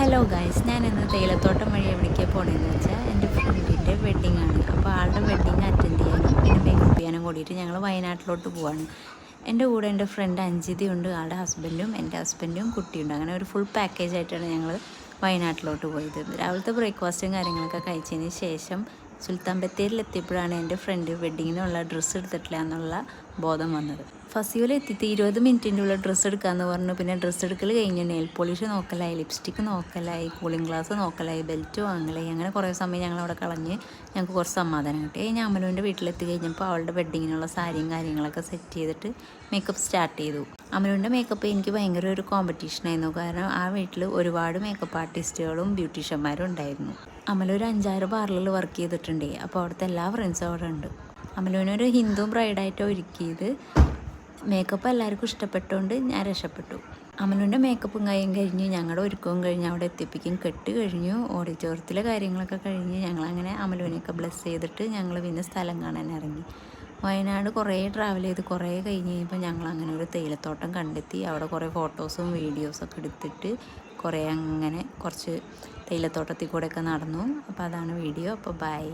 Hello guys ഞാൻ ഇന്ന് തേയിലത്തോട്ടം വഴി എവിടേക്കാണ് പോകണമെന്ന് വെച്ചാൽ എന്റെ ഫ്രണ്ടിന്റെ വെഡ്ഡിംഗ് ആണ്. അപ്പോൾ ആളുടെ വെഡ്ഡിങ് അറ്റൻഡ് ചെയ്യാനും പിന്നെ മേക്കപ്പ് ചെയ്യാനും കൂടിയിട്ട് ഞങ്ങൾ വയനാട്ടിലോട്ട് പോവാണ്. എന്റെ കൂടെ എന്റെ ഫ്രണ്ട് അഞ്ജിതി ഉണ്ട് ആളുടെ ഹസ്ബൻഡും എന്റെ ഹസ്ബൻഡും കുട്ടിയുണ്ട്. അങ്ങനെ ഒരു ഫുൾ പാക്കേജ് ആയിട്ടാണ് ഞങ്ങൾ വയനാട്ടിലോട്ട് പോയത്. രാവിലത്തെ ബ്രേക്ക്ഫാസ്റ്റും കാര്യങ്ങളൊക്കെ കഴിച്ചതിന് ശേഷം സുൽത്താൻ ബത്തേരിയിൽ എത്തിയപ്പോഴാണ് എന്റെ ഫ്രണ്ട് വെഡ്ഡിങ്ങിനുള്ള ഡ്രസ്സ് എടുത്തിട്ടില്ല എന്നുള്ള ബോധം വന്നത്. ഫസിയോയിൽ എത്തിയിട്ട് ഇരുപത് മിനിറ്റിന്റെ ഉള്ളിൽ ഡ്രസ്സ് എടുക്കാമെന്ന് പറഞ്ഞു. പിന്നെ ഡ്രസ്സ് എടുക്കൽ കഴിഞ്ഞ് നെയിൽ പോളിഷ് നോക്കലായി ലിപ്സ്റ്റിക്ക് നോക്കലായി കൂളിംഗ് ഗ്ലാസ് നോക്കലായി ബെൽറ്റ് വാങ്ങലായി. അങ്ങനെ കുറേ സമയം ഞങ്ങൾ അവിടെ കളഞ്ഞ് ഞങ്ങൾക്ക് കുറച്ച് സമാധാനം കിട്ടി. ഞാൻ അമലുവിന്റെ വീട്ടിലെത്തി കഴിഞ്ഞപ്പോൾ അവളുടെ വെഡ്ഡിങ്ങിനുള്ള സാരിയും കാര്യങ്ങളൊക്കെ സെറ്റ് ചെയ്തിട്ട് മേക്കപ്പ് സ്റ്റാർട്ട് ചെയ്തു. അമലുവിന്റെ മേക്കപ്പ് എനിക്ക് ഭയങ്കര ഒരു കോമ്പറ്റീഷനായിരുന്നു കാരണം ആ വീട്ടിൽ ഒരുപാട് മേക്കപ്പ് ആർട്ടിസ്റ്റുകളും ബ്യൂട്ടീഷ്യന്മാരും ഉണ്ടായിരുന്നു. അമലൊരു അഞ്ചാറ് പാർലറിൽ വർക്ക് ചെയ്തിട്ടുണ്ട്. അപ്പോൾ അവിടുത്തെ എല്ലാ ഫ്രണ്ട്സും അവിടെ ഉണ്ട്. അമലുവിനൊരു ഹിന്ദു ബ്രൈഡായിട്ട് ഒരുക്കിയത്. മേക്കപ്പ് എല്ലാവർക്കും ഇഷ്ടപ്പെട്ടുകൊണ്ട് ഞാൻ രക്ഷപ്പെട്ടു. അമലുവിന്റെ മേക്കപ്പും കാര്യം കഴിഞ്ഞ് ഞങ്ങളുടെ ഒരുക്കവും കഴിഞ്ഞ് അവിടെ എത്തിപ്പിക്കും. കെട്ട് കഴിഞ്ഞു. ഓഡിറ്റോറിയത്തിലെ കാര്യങ്ങളൊക്കെ കഴിഞ്ഞ് ഞങ്ങളങ്ങനെ അമലുവിനെയൊക്കെ ബ്ലെസ് ചെയ്തിട്ട് ഞങ്ങൾ പിന്നെ സ്ഥലം കാണാൻ ഇറങ്ങി. വയനാട് കുറേ ട്രാവൽ ചെയ്ത് കുറേ കഴിഞ്ഞ് കഴിഞ്ഞപ്പോൾ ഞങ്ങൾ അങ്ങനെ ഒരു തേയിലത്തോട്ടം കണ്ടെത്തി. അവിടെ കുറേ ഫോട്ടോസും വീഡിയോസൊക്കെ എടുത്തിട്ട് കുറേ അങ്ങനെ കുറച്ച് തേയിലത്തോട്ടത്തിൽ കൂടെയൊക്കെ നടന്നു. അപ്പോൾ അതാണ് വീഡിയോ അപ്പോൾ ബൈ